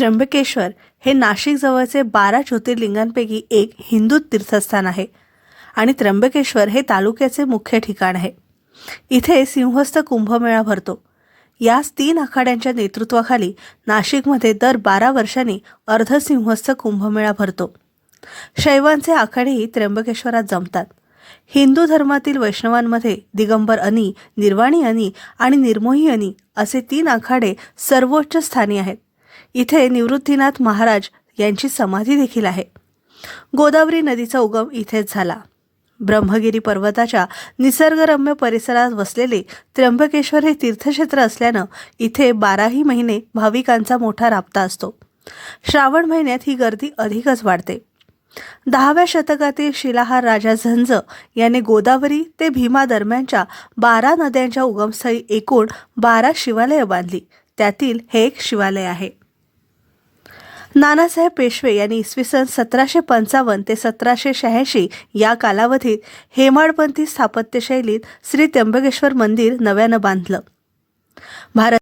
त्र्यंबकेश्वर हे नाशिकजवळचे बारा ज्योतिर्लिंगांपैकी एक हिंदू तीर्थस्थान आहे आणि त्र्यंबकेश्वर हे तालुक्याचे मुख्य ठिकाण आहे. इथे सिंहस्थ कुंभमेळा भरतो. याच तीन आखाड्यांच्या नेतृत्वाखाली नाशिकमध्ये दर बारा वर्षांनी अर्धसिंहस्थ कुंभमेळा भरतो. शैवांचे आखाडेही त्र्यंबकेश्वरात जमतात. हिंदू धर्मातील वैष्णवांमध्ये दिगंबर अनी निर्वाणी अनी आणि निर्मोही अनी असे तीन आखाडे सर्वोच्च स्थानी आहेत. इथे निवृत्तीनाथ महाराज यांची समाधी देखील आहे. गोदावरी नदीचा उगम इथेच झाला. ब्रह्मगिरी पर्वताच्या निसर्गरम्य परिसरात वसलेले त्र्यंबकेश्वर हे तीर्थक्षेत्र असल्यानं इथे बाराही महिने भाविकांचा मोठा राबता असतो. श्रावण महिन्यात ही गर्दी अधिकच वाढते. दहाव्या शतकातील शिलाहार राजा झंज याने गोदावरी ते भीमा दरम्यानच्या बारा नद्यांच्या उगमस्थळी एकूण बारा शिवालयं बांधली. त्यातील हे एक शिवालय आहे. नानासाहेब पेशवे यांनी इसवी सन सतराशे पंचावन्न ते सतराशे शहाऐंशी या कालावधीत हेमाडपंथी स्थापत्यशैलीत श्री त्र्यंबकेश्वर मंदिर नव्यानं बांधलं. भारत